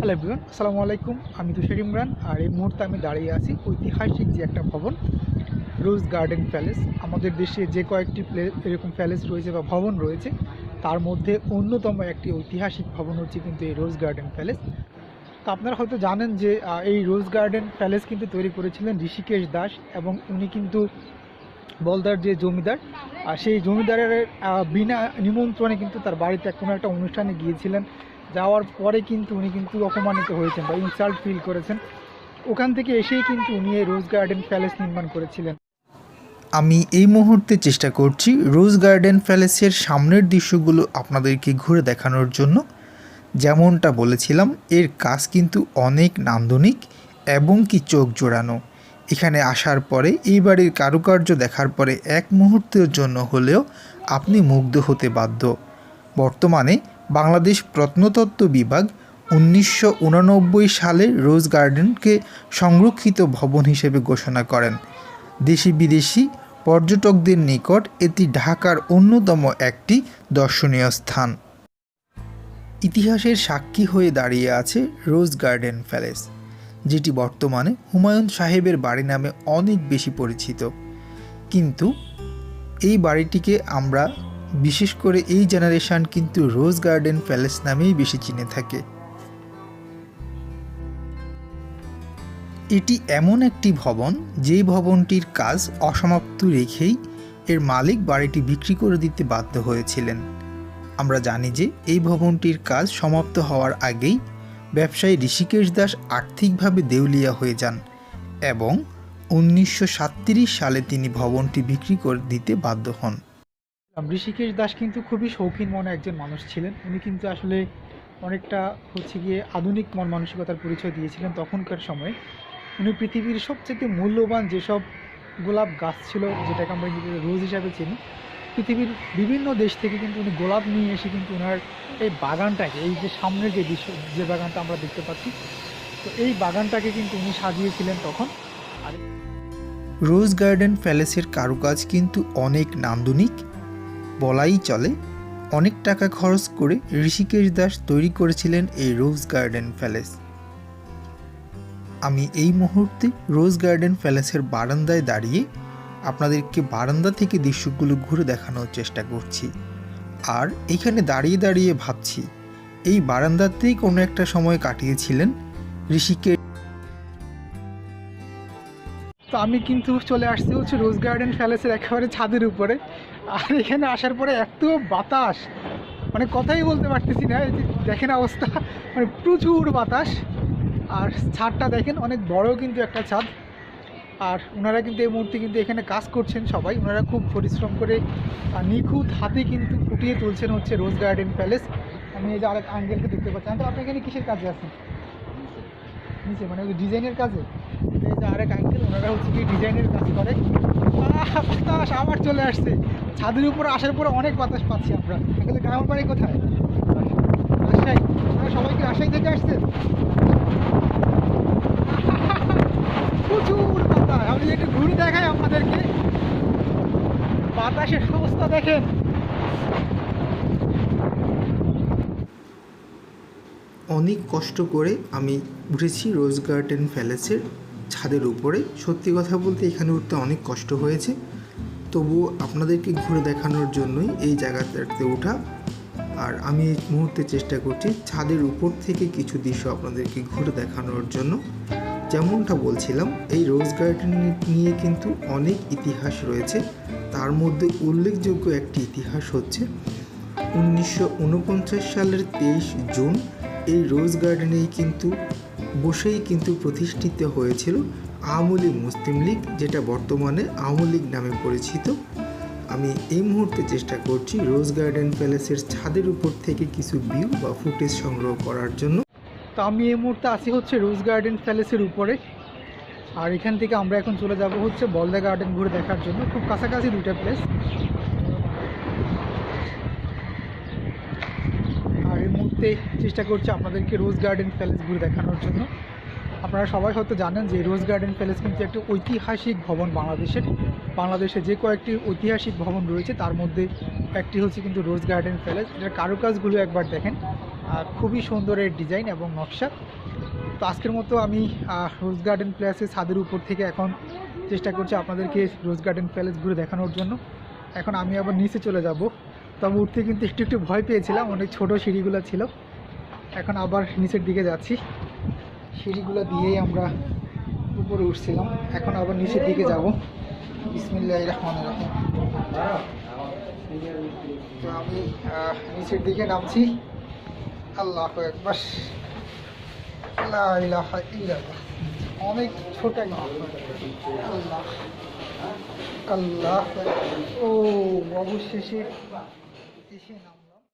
Hello everyone আসসালামু আলাইকুম আমি তুষার ইমরান আর এই মুহূর্তে আমি দাঁড়িয়ে আছি ঐতিহাসিক যে একটা ভবন রোজ গার্ডেন প্যালেস আমাদের দেশে যে কয়েকটি প্লে এরকম প্যালেস রয়েছে বা ভবন রয়েছে, তার মধ্যে অন্যতম একটি ঐতিহাসিক ভবন হচ্ছে কিন্তু এই রোজ গার্ডেন প্যালেস তো আপনারা হয়তো জানেন যে এই রোজ গার্ডেন প্যালেস কিন্তু তৈরি করেছিলেন ঋষিকেশ দাস এবং উনি কিন্তু বলদার যে জমিদার, আর সেই জমিদারের বিনা নিমন্ত্রণে কিন্তু তার বাড়িতে কোনো একটা অনুষ্ঠানে গিয়েছিলেন। যাওয়ার পরে কিন্তু উনি কিন্তু অপমানিত হয়েছেন বা ইনসাল্ট ফিল করেছেন। ওখান থেকে এসেই কিন্তু উনি এই রোজ গার্ডেন প্যালেস নির্মাণ করেছিলেন। আমি এই মুহূর্তে চেষ্টা করছি রোজ গার্ডেন প্যালেসের সামনের দৃশ্যগুলো আপনাদেরকে ঘুরে দেখানোর জন্য। যেমনটা বলেছিলাম, এর কাজ কিন্তু অনেক নান্দনিক এবং কি চোখ জোড়ানো। এখানে আসার পরে, এই বাড়ির কারুকার্য দেখার পরে এক মুহূর্তের জন্য হলেও আপনি মুগ্ধ হতে বাধ্য। বর্তমানে বাংলাদেশ প্রত্নতত্ত্ব বিভাগ উনিশশো উননব্বই সালে রোজ গার্ডেনকে সংরক্ষিত ভবন হিসেবে ঘোষণা করেন। দেশি বিদেশি পর্যটকদের নিকট এটি ঢাকার অন্যতম একটি দর্শনীয় স্থান। ইতিহাসের সাক্ষী হয়ে দাঁড়িয়ে আছে রোজ গার্ডেন প্যালেস, যেটি বর্তমানে হুমায়ুন সাহেবের বাড়ি নামে অনেক বেশি পরিচিত। কিন্তু এই বাড়িটিকে আমরা বিশেষ করে এই জেনারেশন কিন্তু রোজ গার্ডেন প্যালেস নামেই বেশি চিনে থাকে। এটি এমন একটি ভবন, যেই ভবনটির কাজ অসমাপ্ত রেখেই এর মালিক বাড়িটি বিক্রি করে দিতে বাধ্য হয়েছিলেন। আমরা জানি যে এই ভবনটির কাজ সমাপ্ত হওয়ার আগেই ব্যবসায়ী ঋষিকেশ দাস আর্থিকভাবে দেউলিয়া হয়ে যান এবং উনিশশো সালে তিনি ভবনটি বিক্রি করে দিতে বাধ্য হন। ঋষিকেশ দাস কিন্তু খুবই শৌখিন মনে একজন মানুষ ছিলেন। উনি কিন্তু আসলে অনেকটা হচ্ছে গিয়ে আধুনিক মন মানসিকতার পরিচয় দিয়েছিলেন তখনকার সময়ে। উনি পৃথিবীর সবচেয়ে মূল্যবান যেসব গোলাপ গাছ ছিল, যেটাকে আমরা ইংরেজিতে রোজ হিসাবে চিনি, পৃথিবীর বিভিন্ন দেশ থেকে কিন্তু উনি গোলাপ নিয়ে এসে কিন্তু ওনার এই বাগানটাকে, এই যে সামনের যে দৃশ্য, যে বাগানটা আমরা দেখতে পাচ্ছি, তো এই বাগানটাকে কিন্তু উনি সাজিয়েছিলেন তখন। আর রোজ গার্ডেন প্যালেসের কারুকাজ কিন্তু অনেক নান্দনিক। বলাই চলে, অনেক টাকা খরচ করে ঋষিকেশ দাস তৈরি করেছিলেন এই রোজ গার্ডেন প্যালেস। আমি এই মুহূর্তে রোজ গার্ডেন প্যালেসের বারান্দায় দাঁড়িয়ে আপনাদেরকে বারান্দা থেকে দৃশ্যগুলো ঘুরে দেখানোর চেষ্টা করছি। আর এখানে দাঁড়িয়ে দাঁড়িয়ে ভাবছি, এই বারান্দাতেই কোনো একটা সময় কাটিয়েছিলেন ঋষিকেশ আমি কিন্তু চলে আসছি হচ্ছে রোজ গার্ডেন প্যালেসের একেবারে ছাদের উপরে। আর এখানে আসার পরে এত বাতাস। মানে কথাই বলতে পারতেছি না দেখেন অবস্থা। মানে প্রচুর বাতাস। আর ছাদটা দেখেন, অনেক বড় কিন্তু একটা ছাদ। আর ওনারা কিন্তু এই মুহূর্তে কিন্তু এখানে কাজ করছেন সবাই। ওনারা খুব পরিশ্রম করে নিখুঁত হাতে কিন্তু ফুটিয়ে তুলছেন হচ্ছে রোজ গার্ডেন প্যালেস। আমি এই যে আরেক আঙ্গেলকে দেখতে পাচ্ছি। আপনি এখানে কিসের কাজে আছেন? নিচে মানে ওই ডিজাইনের কাজে। আরেক আঙ্কেল ওনারা হচ্ছে কি ডিজাইনের কাজ করে। বাতাস আবার চলে আসছে। ছাদের উপর আসার পরে অনেক বাতাস পাচ্ছি আমরা। আঙ্কেল গ্রামের বাড়ি কোথায়? রাজশাহী। ওরা সবাই কি রাজশাহী থেকে আসছেন? প্রচুর বাতাস। আমি একটু ঘুরে দেখাই আপনাদেরকে। বাতাসের অবস্থা দেখেন। অনেক কষ্ট করে আমি উঠেছি রোজ গার্ডেন প্যালেসের ছাদের উপরে। সত্যি কথা বলতে এখানে উঠতে অনেক কষ্ট হয়েছে। তবুও আপনাদেরকে ঘুরে দেখানোর জন্যই এই জায়গাটাতে ওঠা। আর আমি এই মুহূর্তে চেষ্টা করছি ছাদের উপর থেকে কিছু দৃশ্য আপনাদেরকে ঘুরে দেখানোর জন্য। যেমনটা বলছিলাম, এই রোজ গার্ডেন নিয়ে কিন্তু অনেক ইতিহাস রয়েছে। তার মধ্যে উল্লেখযোগ্য একটি ইতিহাস হচ্ছে উনিশশো উনপঞ্চাশ সালের তেইশ জুন এই রোজ গার্ডেনেই কিন্তু বসেই কিন্তু প্রতিষ্ঠিত হয়েছিল আওয়ামী লীগ মুসলিম লীগ, যেটা বর্তমানে আওয়ামী লীগ নামে পরিচিত। আমি এই মুহূর্তে চেষ্টা করছি রোজ গার্ডেন প্যালেসের ছাদের উপর থেকে কিছু ভিউ বা ফুটেজ সংগ্রহ করার জন্য। তো আমি এই মুহূর্তে আসি হচ্ছে রোজ গার্ডেন প্যালেসের উপরে। আর এখান থেকে আমরা এখন চলে যাব হচ্ছে বলদা গার্ডেন ঘুরে দেখার জন্য। খুব কাছাকাছি দুইটা প্লেস আর এই মুহূর্তে চেষ্টা করছি আপনাদেরকে রোজ গার্ডেন প্যালেস ঘুরে দেখানোর জন্য। আপনারা সবাই হয়তো জানেন যে রোজ গার্ডেন প্যালেস কিন্তু একটি ঐতিহাসিক ভবন বাংলাদেশের। বাংলাদেশে যে কয়েকটি ঐতিহাসিক ভবন রয়েছে, তার মধ্যে একটি হচ্ছে কিন্তু রোজ গার্ডেন প্যালেস। এটার কারুকাজগুলো একবার দেখেন। খুবই সুন্দর এর ডিজাইন এবং নকশা। তো আজকের মতো আমি রোজ গার্ডেন প্লেসের ছাদের উপর থেকে এখন চেষ্টা করছি আপনাদেরকে রোজ গার্ডেন প্যালেস ঘুরে দেখানোর জন্য। এখন আমি আবার নিচে চলে যাব। তবে উঠতে কিন্তু একটু একটু ভয় পেয়েছিলাম, অনেক ছোট সিঁড়িগুলো ছিল। এখন আবার নিচের দিকে যাচ্ছি। সিঁড়িগুলো দিয়েই আমরা উপরে উঠছিলাম। এখন আবার নিচের দিকে যাব। বিসমিল্লাহ রহমান রহিম। তো আমি নিচের দিকে নামছি। আল্লাহ একবার। অনেক ছোট আল্লাহ। আল্লাহ ও, অবশেষে এসে নাম